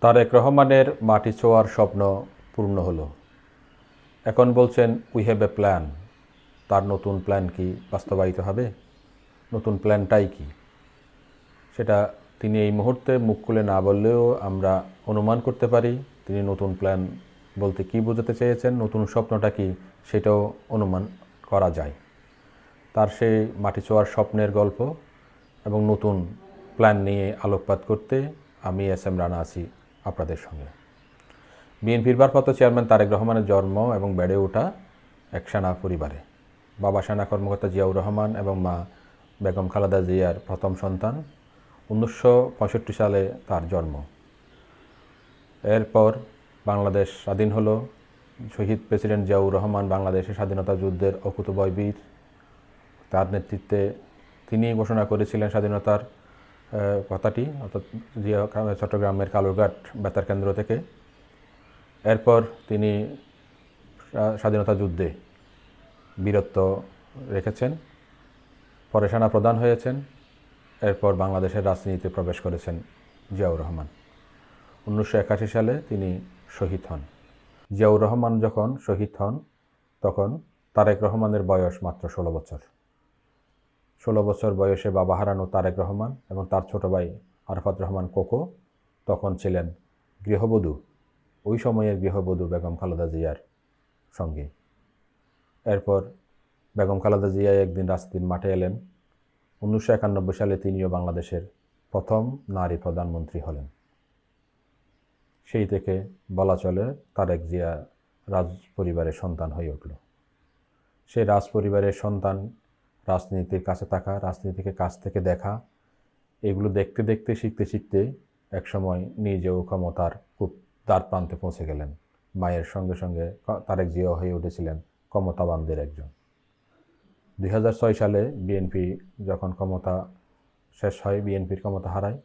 তারেক রহমানের মাটি ছোঁয়ার স্বপ্ন পূর্ণ হলো। এখন বলছেন উই হ্যাভ এ প্ল্যান তার নতুন প্ল্যান কি বাস্তবায়িত হবে? নতুন প্ল্যানটাই কি? সেটা তিনি এই মুহূর্তে মুখ খুলে না বললেও আমরা অনুমান করতে পারি, তিনি নতুন প্ল্যান বলতে কি বোঝাতে চেয়েছেন, নতুন স্বপ্নটা কি সেটাও অনুমান করা যায়। তার সেই মাটি ছোঁয়ার স্বপ্নের গল্প এবং নতুন প্ল্যান নিয়ে আলোকপাত করতে আমি এস এম রানা আছি। আপনাদের সঙ্গে। বিএনপির ভারপ্রাপ্ত চেয়ারম্যান তারেক রহমানের জন্ম এবং বেড়ে ওঠা এক সেনা পরিবারে। বাবা সেনা কর্মকর্তা জিয়াউর রহমান এবং মা বেগম খালেদা জিয়ার প্রথম সন্তান উনিশশো পঁয়ষট্টি সালে তার জন্ম। এরপর বাংলাদেশ স্বাধীন হলো। শহীদ প্রেসিডেন্ট জিয়াউর রহমান বাংলাদেশের স্বাধীনতা যুদ্ধের অকুতবয় বীর। তার নেতৃত্বে তিনি ঘোষণা করেছিলেন স্বাধীনতার কথাটি, অর্থাৎ জিয়া চট্টগ্রামের কালুরঘাট বেতার কেন্দ্র থেকে। এরপর তিনি স্বাধীনতা যুদ্ধে বীরত্ব রেখেছেন, পরে সেনা প্রধান হয়েছেন, এরপর বাংলাদেশের রাজনীতিতে প্রবেশ করেছেন জিয়াউর রহমান। উনিশশো একাশি সালে তিনি শহীদ হন। জিয়াউর রহমান যখন শহীদ হন, তখন তারেক রহমানের বয়স মাত্র ষোলো বছর। ষোলো বছর বয়সে বাবা হারানো তারেক রহমান এবং তার ছোট ভাই আরফাত রহমান কোকো তখন ছিলেন গৃহবধূ, ওই সময়ের গৃহবধূ বেগম খালেদা জিয়ার সঙ্গে। এরপর বেগম খালেদা জিয়া একদিন রাজনীতির মাঠে এলেন। উনিশশো একানব্বই সালে তিনিও বাংলাদেশের প্রথম নারী প্রধানমন্ত্রী হলেন। সেই থেকে বলা চলে তারেক জিয়া রাজ পরিবারের সন্তান হয়ে উঠল। সেই রাজ পরিবারের সন্তান রাজনীতির কাছে থাকা, রাজনীতিকে কাছ থেকে দেখা, এগুলো দেখতে দেখতে, শিখতে শিখতে একসময় নিজেও ক্ষমতার খুব দ্বার প্রান্তে পৌঁছে গেলেন। মায়ের সঙ্গে সঙ্গে তারেক জিয়া হয়ে উঠেছিলেন ক্ষমতাবানদের একজন। দুই হাজার ছয় সালে বিএনপি যখন ক্ষমতা শেষ হয়, বিএনপির ক্ষমতা হারায়।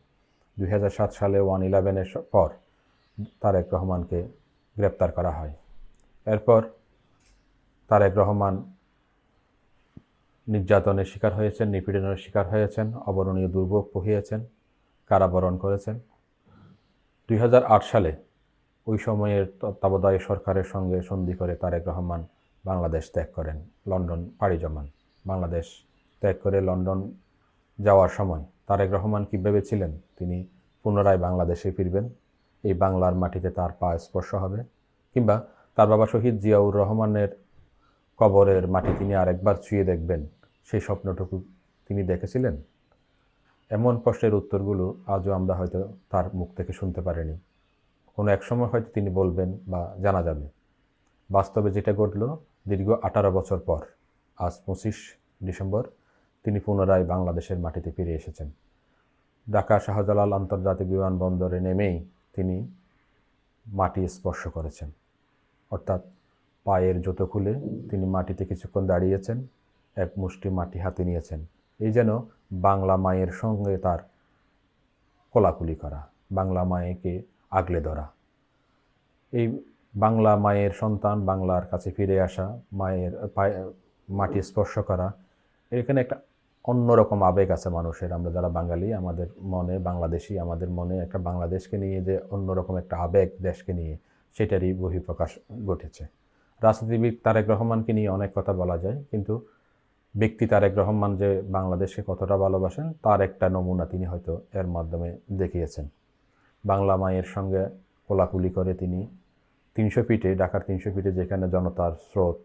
দুই হাজার সাত সালে ওয়ান ইলেভেনের পর তারেক রহমানকে গ্রেপ্তার করা হয়। এরপর তারেক রহমান নির্যাতনের শিকার হয়েছেন, নিপীড়নের শিকার হয়েছেন, অবরণীয় দুর্ভোগ পুহিয়েছেন, কারাবরণ করেছেন। দুই হাজার আট সালে ওই সময়ের তত্ত্বাবধায়ক সরকারের সঙ্গে সন্ধি করে তারেক রহমান বাংলাদেশ ত্যাগ করেন, লন্ডন পাড়ি জমান। বাংলাদেশ ত্যাগ করে লন্ডন যাওয়ার সময় তারেক রহমান কি ভেবেছিলেন? তিনি পুনরায় বাংলাদেশে ফিরবেন, এই বাংলার মাটিতে তার পা স্পর্শ হবে, কিংবা তার বাবা শহীদ জিয়াউর রহমানের কবরের মাটি তিনি আরেকবার ছুঁয়ে দেখবেন, সেই স্বপ্নটুকু তিনি দেখেছিলেন? এমন প্রশ্নের উত্তরগুলো আজও আমরা হয়তো তার মুখ থেকে শুনতে পারিনি। কোনো এক সময় হয়তো তিনি বলবেন বা জানা যাবে। বাস্তবে যেটা ঘটল, দীর্ঘ আঠারো বছর পর, আজ পঁচিশ ডিসেম্বর, তিনি পুনরায় বাংলাদেশের মাটিতে ফিরে এসেছেন। ঢাকা শাহজালাল আন্তর্জাতিক বিমানবন্দরে নেমেই তিনি মাটি স্পর্শ করেছেন। অর্থাৎ পায়ের জুতো খুলে তিনি মাটিতে কিছুক্ষণ দাঁড়িয়েছেন, এক মুষ্টি মাটি হাতে নিয়েছেন। এই যেন বাংলা মায়ের সঙ্গে তার কোলাকুলি করা, বাংলা মায়েকে আগলে ধরা। এই বাংলা মায়ের সন্তান বাংলার কাছে ফিরে আসা, মায়ের পায়ে, মাটি স্পর্শ করা, এখানে একটা অন্যরকম আবেগ আছে মানুষের। আমরা যারা বাঙালি, আমাদের মনে, বাংলাদেশি, আমাদের মনে একটা বাংলাদেশকে নিয়ে যে অন্যরকম একটা আবেগ দেশকে নিয়ে, সেটারই বহিঃপ্রকাশ ঘটেছে। রাজনীতিবিদ তারেক রহমানকে নিয়ে অনেক কথা বলা যায়, কিন্তু ব্যক্তি তারেক রহমান যে বাংলাদেশকে কতটা ভালোবাসেন, তার একটা নমুনা তিনি হয়তো এর মাধ্যমে দেখিয়েছেন। বাংলা মায়ের সঙ্গে কোলাকুলি করে তিনি তিনশো ফিটে ঢাকার তিনশো ফিটে যেখানে জনতার স্রোত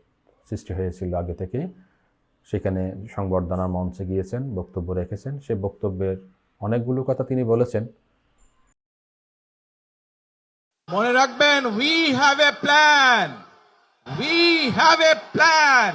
সৃষ্টি হয়েছিল আগে থেকেই, সেখানে সংবর্ধনার মঞ্চে গিয়েছেন, বক্তব্য রেখেছেন। সে বক্তব্যের অনেকগুলো কথা তিনি বলেছেন। মনে রাখবেন we have a plan we have a plan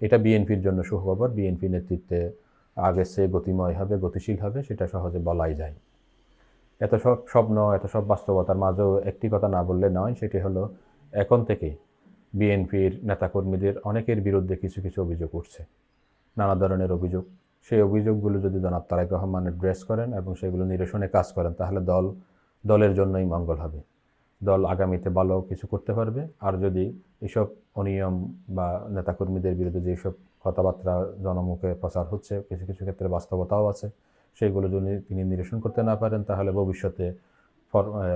এটা বিএনপির জন্য সুখবর। বিএনপি নেতৃত্বে আগের চেয়ে গতিময় হবে, গতিশীল হবে, সেটা সহজে বলাই যায়। এত সব স্বপ্ন, এত সব বাস্তবতার মাঝেও একটি কথা না বললে নয়, সেটি হলো এখন থেকে বিএনপির নেতাকর্মীদের অনেকের বিরুদ্ধে কিছু কিছু অভিযোগ উঠছে। নানা ধরনের অভিযোগ। সেই অভিযোগগুলো যদি জনাব তারেক রহমান ড্রেস করেন এবং সেগুলো নিরসনে কাজ করেন, তাহলে দল, দলের জন্যই মঙ্গল হবে। দল আগামীতে ভালো কিছু করতে পারবে। আর যদি এসব অনিয়ম বা নেতাকর্মীদের বিরুদ্ধে যেসব কথাবার্তা জনমুখে প্রচার হচ্ছে, কিছু কিছু ক্ষেত্রে বাস্তবতাও আছে, সেগুলো যদি তিনি নিরসন করতে না পারেন, তাহলে ভবিষ্যতে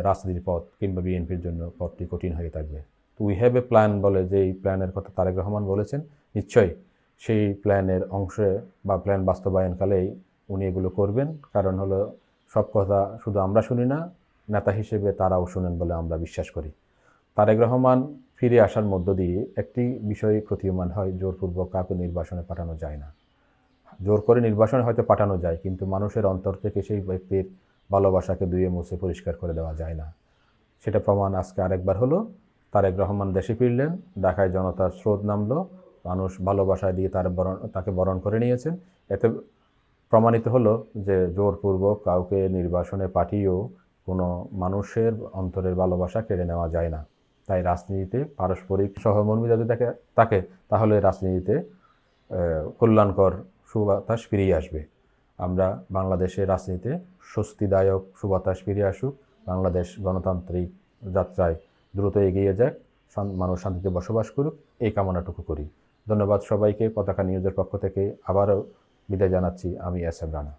রাজনীতির পথ কিংবা বিএনপির জন্য পথটি কঠিন হয়ে থাকবে। তো উই হ্যাভ এ প্ল্যান বলে যে এই প্ল্যানের কথা তারেক রহমান বলেছেন, নিশ্চয়ই সেই প্ল্যানের অংশে বা প্ল্যান বাস্তবায়নকালেই উনি এগুলো করবেন। কারণ হলো সব কথা শুধু আমরা শুনি না নেতা হিসেবে তারাও শোনেন বলে আমরা বিশ্বাস করি। তারেক রহমান ফিরে আসার মধ্য দিয়ে একটি বিষয় প্রতীয়মান হয়, জোরপূর্বক কাউকে নির্বাসনে পাঠানো যায় না। জোর করে নির্বাসনে হয়তো পাঠানো যায়, কিন্তু মানুষের অন্তর থেকে সেই ব্যক্তির ভালোবাসাকে ধুয়ে মুছে পরিষ্কার করে দেওয়া যায় না। সেটা প্রমাণ আজকে আরেকবার হলো, তারেক রহমান দেশে ফিরলেন, ঢাকায় জনতার স্রোত নামলো, মানুষ ভালোবাসা দিয়ে তার বরণ, তাকে বরণ করে নিয়েছেন। এতে প্রমাণিত হলো যে জোরপূর্বক কাউকে নির্বাসনে পাঠিয়েও কোনো মানুষের অন্তরের ভালোবাসা কেড়ে নেওয়া যায় না। তাই রাজনীতিতে পারস্পরিক সহমর্মিতা যদি থাকে থাকে, তাহলে রাজনীতিতে কল্যাণকর সুবাতাস ফিরিয়ে আসবে। আমরা বাংলাদেশের রাজনীতিতে স্বস্তিদায়ক সুবাতাস ফিরে আসুক। বাংলাদেশ গণতান্ত্রিক যাত্রায় দ্রুত এগিয়ে যাক মানুষ শান্তিতে বসবাস করুক, এই কামনাটুকু করি। ধন্যবাদ সবাইকে, পতাকা নিউজের পক্ষ থেকে আবারও বিদায় জানাচ্ছি আমি এস এম রানা।